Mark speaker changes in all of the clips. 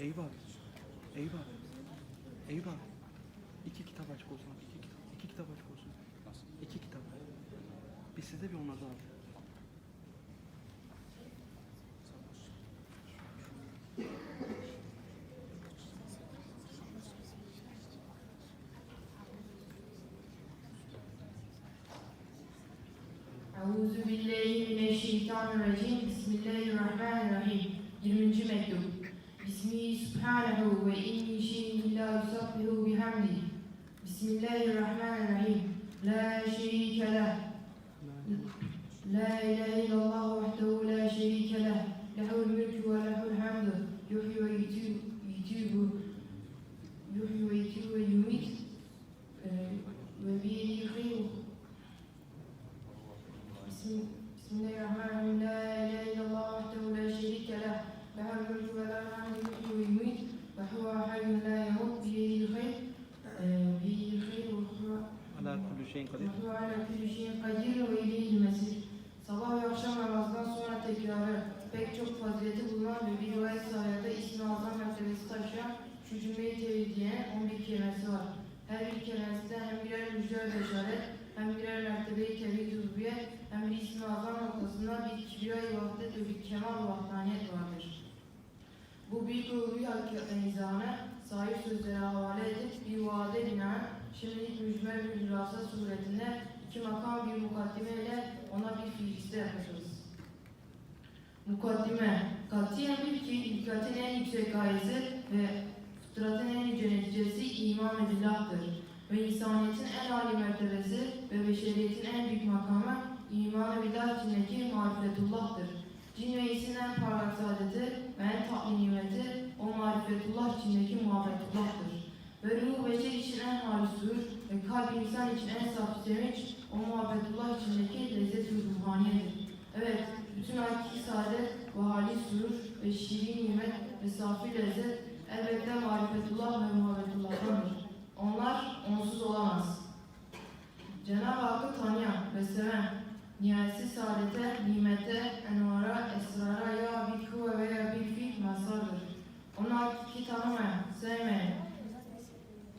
Speaker 1: Abi. Eyüp abi. İki kitap açık olsun. İki kitap, iki kitap açık olsun.
Speaker 2: Nasıl?
Speaker 1: İki kitap. Bir sizde bir onlarda abi.
Speaker 3: Euzu billahi mineşşeytanirracim. Bismillahirrahmanirrahim. 20. mektup. باسمه سبحانه وإن شيء إلا يسبح بحمده. بسم الله الرحمن الرحيم. لا شريك له. لا إله إلا الله وحده لا شريك له. له الملك ve
Speaker 1: ala külli şeyin kadir
Speaker 3: ve ileyhil. Sabah ve akşam namazından sonra tekrarı pek çok fazileti bulunan ve bir rivayet sayede ismi azam mertebesi taşıyan şu cümleyi tevhidiye 11 kelimesi var. Her bir kelimesinde hem birer müjde ve beşaret, hem birer mertebeyi tevhid rubiye, hem bir ismi azam noktasında bir kibriyayı vahdet ve bir kemal vahdaniyet vardır. Bu bir doğruyu hakikaten izahına sahip sözlere havale edip bir vaade binaen şimdilik mücmel bir hülasa suretinde iki makam bir mukaddime ile ona bir fiiliste yaklaşırız. Mukaddime, katiyen bil ki dikkatin en yüksek gayesi ve fıtratın en yüce neticesi iman ve billahtır. Ve insaniyetin en âli mertebesi ve beşeriyetin en büyük makamı iman ve billah içindeki marifetullah'tır. Cin ve insin en parlak saadeti ve en tatlı nimeti o marifetullah içindeki muhabbetullah'tır. Ruh beşer için en halis huzur ve kalp insan için en saf sevinç o muhabbetullah içindeki lezzet-i ruhaniyedir. Evet, bütün hakiki saadet ve halis huzur ve şirin nimet ve safi lezzet elbette marifetullah ve muhabbetullah'tandır. Onlar onsuz olamaz. Cenab-ı Hakk'ı tanıyan ve seven, nihayetsiz saadete, nimete, envara, esrara ya bil kuvve veya bil fiil mazhardır. Onu hakiki tanımayan, sevmeyen,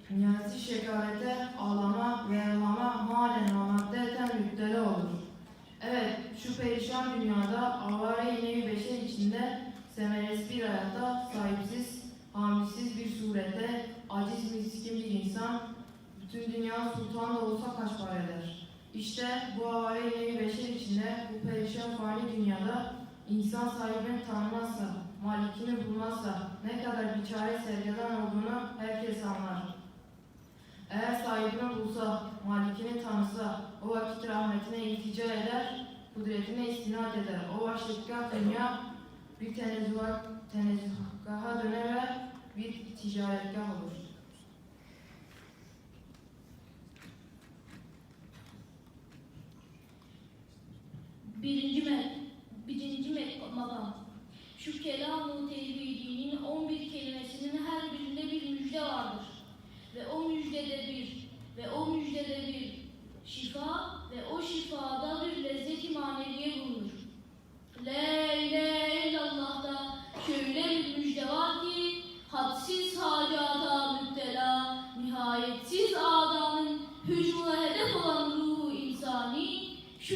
Speaker 3: nihayetsiz şekalete, ağlama ve elhama malen ve maddeten müptela olur. Evet, şu perişan dünyada avare nevi beşer içinde semeresiz bir hayatta sahipsiz, hamisiz bir surette aciz miskin bir insan bütün dünya sultan da olsa kaç para eder? İşte bu nevi beşer içinde bu perişan fani dünyada insan sahibini tanımazsa, malikini bulmazsa ne kadar bir çare sergadan olduğunu herkes anlar. Eğer sahibini bulsa, malikini tanısa, o vakit rahmetine iltica eder, kudretine istinad eder. O vahşetgah dünya bir tenezzüha, tenezzühgaha döner ve bir ticaretgah olur.
Speaker 4: Birinci me birinci me makam. Şu kelam-ı tevhidinin 11 kelimesinin her birinde bir müjde vardır. Ve o müjdede bir ve o müjdede bir şifa ve o şifada bir lezzet-i maneviye bulunur. La ilahe illallah'da şöyle bir müjde var ki hadsiz hacata müptela, nihayetsiz adanın hücumuna hedef olan ruhu insani şu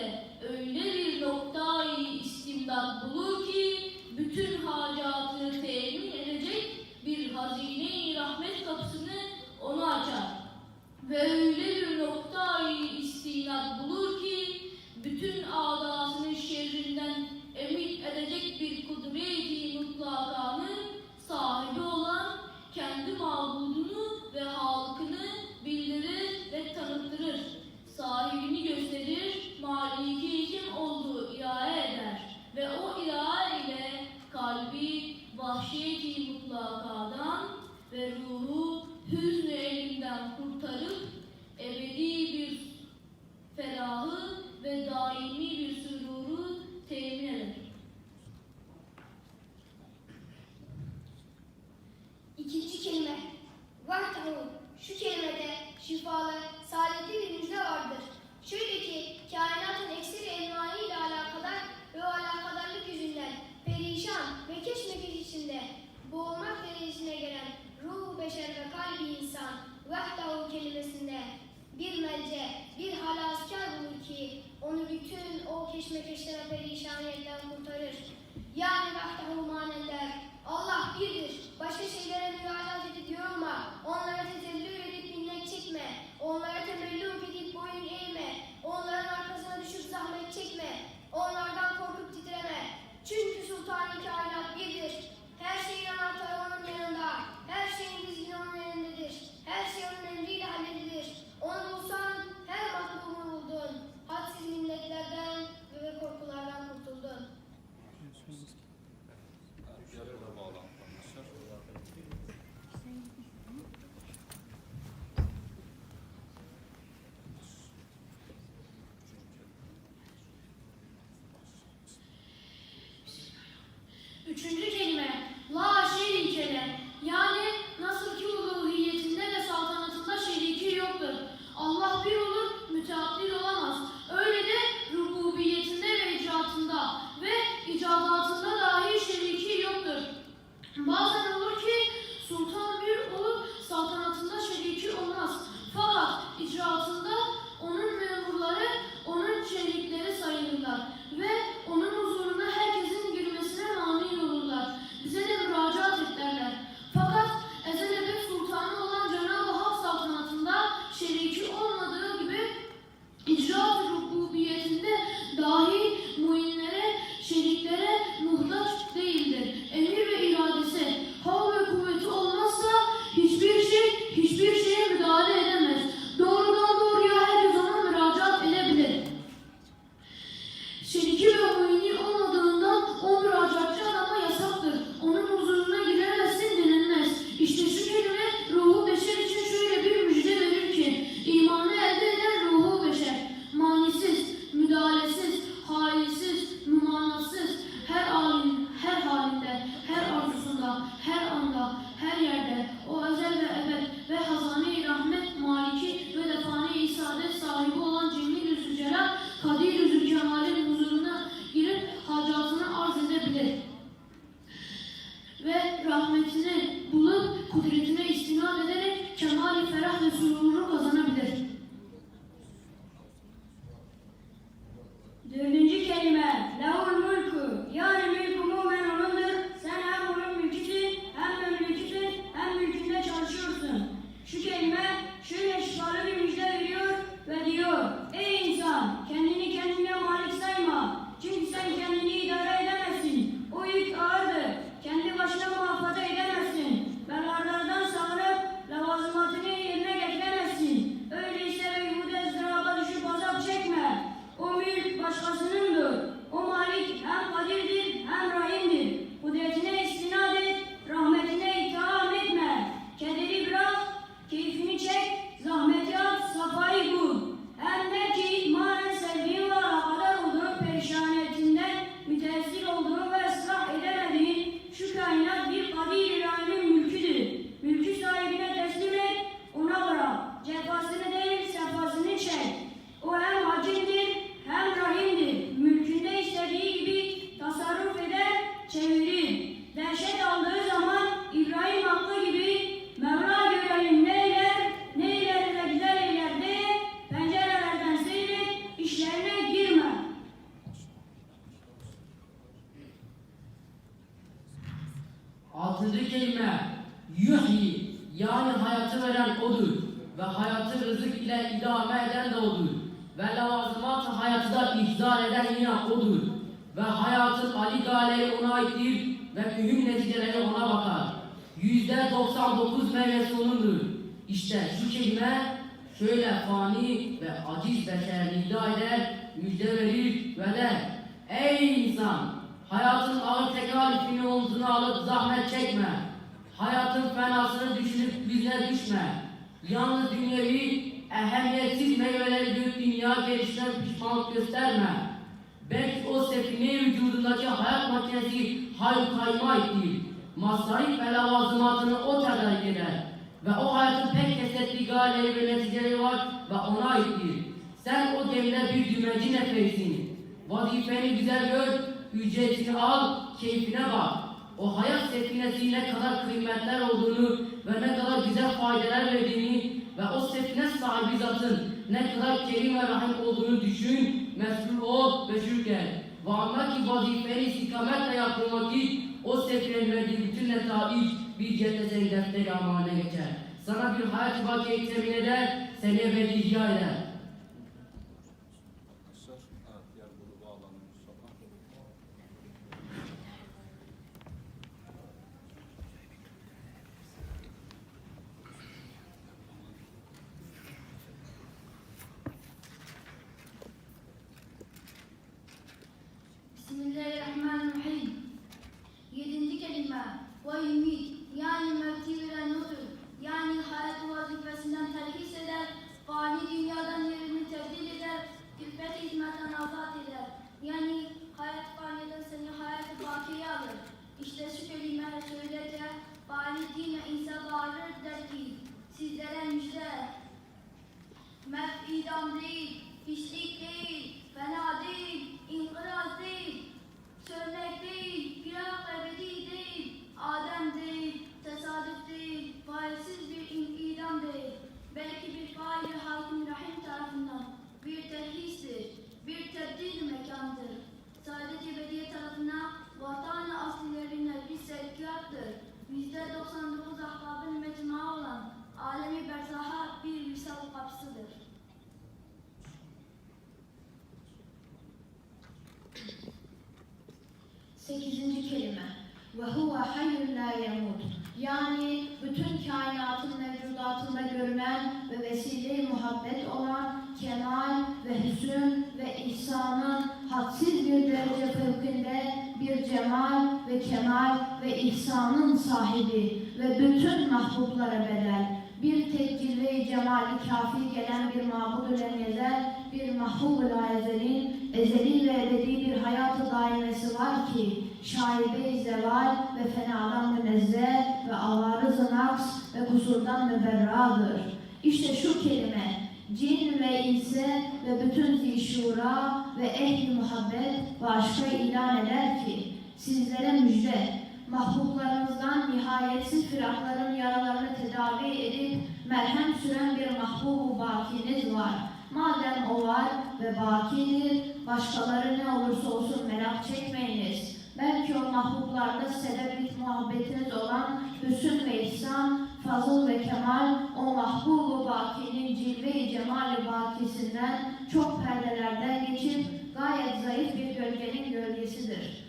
Speaker 4: kelimede öyle bir noktayı istimdat bulur ki bütün hacatı temin edecek bir hazine-i rahmet kapısını onu açar. Ve öyle bir noktayı istinad bulur vahşeti mutlakadan ve ruhu hüznü keşmekeşten ve perişaniyetten kurtarır. Yani vahdehu manender. Allah birdir. Başka şeylere müracaat edip yorulma. Onlara tezellül edip minnet çekme. Onlara temelluk edip boyun eğme. Onların arkasına düşüp zahmet çekme. Onlardan korkup titreme. Çünkü sultan-ı kainat birdir. Her şeyin anahtarı onun yanında. Her şeyin dizgini onun elindedir. Her şey onun emriyle halledilir. Onu bulsan Üçüncü kelime, eden
Speaker 5: de
Speaker 6: odur ve lavazımat hayatı da ihzar eden yine odur ve hayatın ali galeyi ona aittir ve mühim neticeleri ona bakar. Yüzde 99 meyvesi onundur. İşte şu kelime şöyle fani ve aciz beşer nida eder, müjde verir ve der Ey insan! Hayatın ağır tekalifini omzuna alıp zahmet çekme. Hayatın fenasını düşünüp yüzüne düşme. Yalnız dünyevi ehemmiyetsiz meyveleri görüp dünya gelişten pişmanlık gösterme. Belki o sefine vücudundaki hayat makinesi hayır kayma ettir. Masraf ve lavazımatını o tedarik eder. Ve o hayatın pek kesetli galeyi ve neticeleri var ve ona aittir. Sen o gemide bir dümenci neferisin. Vazifeni güzel gör, ücretini al, keyfine bak. O hayat sefinesi ne kadar kıymetler olduğunu ve ne kadar güzel faydeler verdiğini ve o sefine sahibi zatın ne kadar kerim ve rahim olduğunu düşün, mesul ol ve şükret. Ve anla ki vazifeni istikametle yaptığın vakit o seferin verdiği bütün netaiç bir cennete senin defteri amane geçer. Sana bir hayat vakiyi temin eder, seni ebedi ihya eder.
Speaker 7: Arkadaşlar, evet diğer grubu alalım Mustafa.
Speaker 4: Bismillahirrahmanirrahim. Yedinci kelime. Ve ümit. Yani mevki veren odur. Yani hayat vazifesinden terhis eder. Fani dünyadan yerini tebdil eder. Külfet hizmetten azat eder. Yani hayat faniden seni hayat-ı bakiye alır. İşte şu kelime söylete. Fani dine insa bağırır der ki. Sizlere müjde. Mert idam değil, pislik değil, fena değil, inkılap değil, sönmek değil, firak ebedi değil, Adem değil, tesadüf değil, failsiz bir in- idam değil. Belki bir faili hakim rahim tarafından bir terhistir, bir tebdil mekandır. Sadece belediye tarafına vatan aslilerine bir sevkiyattır. Yüzde 99 ahbabın mecmua olan alemi berzaha bir visal kapsıdır.
Speaker 2: Sekizinci kelime. Ve huve hayyun la yemut. Yani bütün kainatın mevcudatında görünen ve vesile-i muhabbet olan kemal ve hüsn ve ihsanın hadsiz bir derece fevkinde bir cemal ve kemal ve ihsanın sahibi ve bütün mahbublara bedel bir tek cilve-i cemali kafi gelen bir mabud-ü lemyezel, bir mahbub-ı laezelin, ezeli ve ebedi bir hayat-ı daimesi var ki, şaibe-i zeval ve fenadan münezzeh ve avarız-ı naks ve kusurdan müberradır. İşte şu kelime, cin ve inse ve bütün zişura ve ehli muhabbet ve aşka ilan eder ki, sizlere müjde, mahbublarınızdan nihayetsiz firakların yaralarını tedavi edip merhem süren bir mahbubu bakiniz var. Madem o var ve bakidir, başkaları ne olursa olsun merak çekmeyiniz. Belki o mahbublarda sebebit muhabbetiniz olan hüsn ve ihsan, fazıl ve kemal, o mahbubu bakinin cilve-i cemali bakisinden çok perdelerden geçip gayet zayıf bir gölgenin gölgesidir.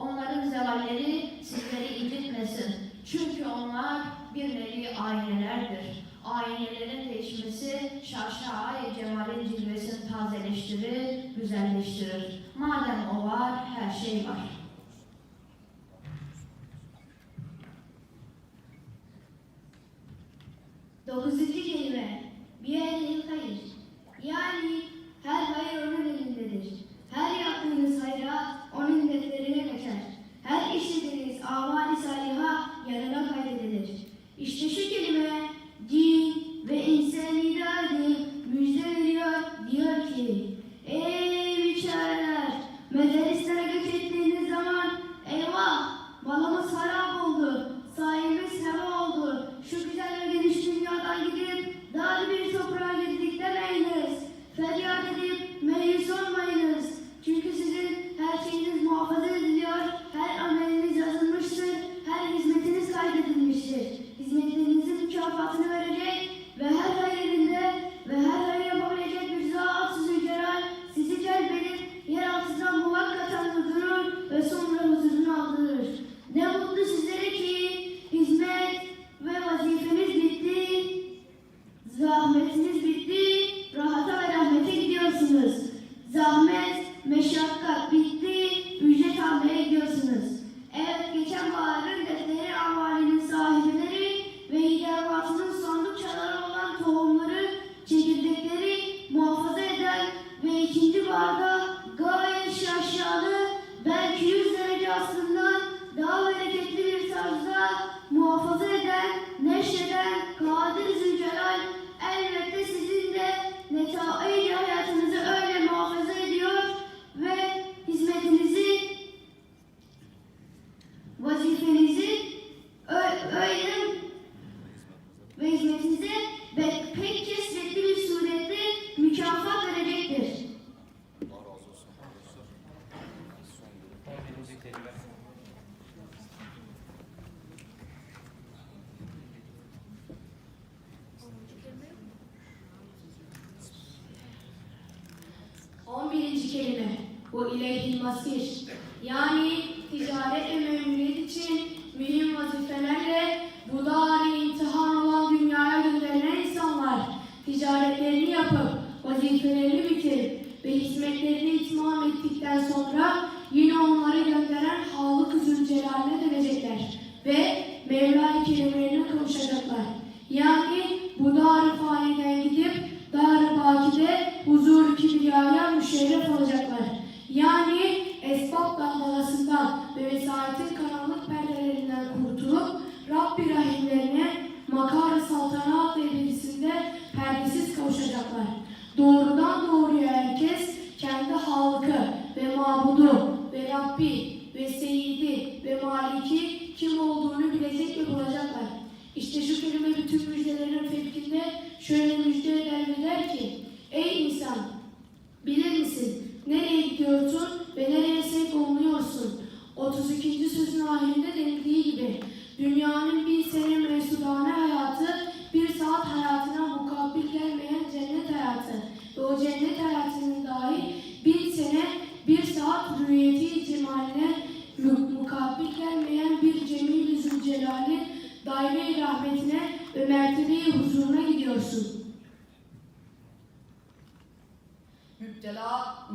Speaker 2: Onların zevalleri sizleri incitmesin. Çünkü onlar bir nevi aynelerdir. Aynelerin değişmesi şaşa-i cemalin cilvesini tazeleştirir, güzelleştirir. Madem o var, her şey var.
Speaker 8: Dokuzuncu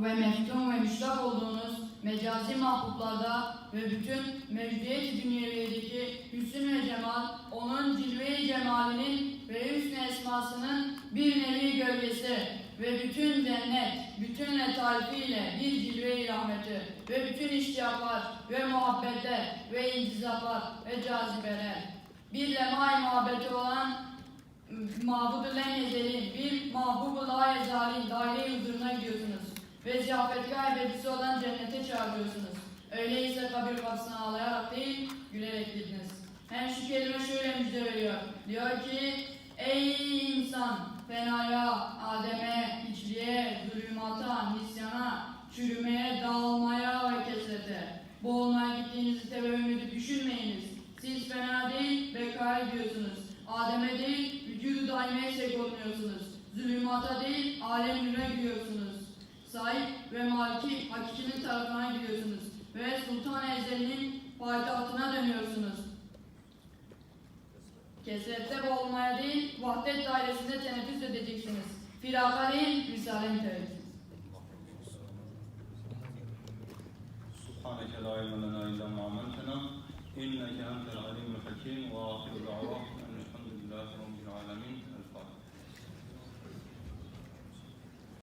Speaker 8: ve
Speaker 9: meftun ve müştak olduğunuz mecazi mahbublarda ve bütün mevcudiyet-i dünyeviyedeki hüsn ve cemal, onun cilve-i cemalinin ve hüsn esmasının bir nevi gölgesi ve bütün cennet, bütün letaifiyle bir cilve-i rahmeti ve bütün iştiyaklar ve muhabbetler ve intizaplar ve cazibeler. Bir lemay muhabbeti olan ezelin, bir mahbub-u la ezalin daire huzuruna gidiyorsunuz. Ve ziyafetgah ebedisi olan cennete çağırıyorsunuz. Öyleyse kabir kapısına ağlayarak değil, gülerek gidiniz. Hem şu kelime şöyle müjde veriyor. Diyor ki, ey insan, fenaya, ademe, hiçliğe, zulümata, nisyana, çürümeye, dağılmaya ve kesrete. Boğulmaya gittiğinizi edip düşünmeyiniz. Siz fena değil, bekaya gidiyorsunuz. Adem'e değil, vücudu daimeye sevk olunuyorsunuz. Zulümata değil, alem gidiyorsunuz sahip ve maliki hakikinin tarafına gidiyorsunuz ve Sultan Ezeli'nin payitahtına dönüyorsunuz. Kesrette boğulmaya değil, vahdet dairesinde teneffüs edeceksiniz. Firaka değil, misalen tevhid.
Speaker 7: سبحانك لا علم لنا إلا ما علمتنا إنك أنت العليم الحكيم وآخر دعوانا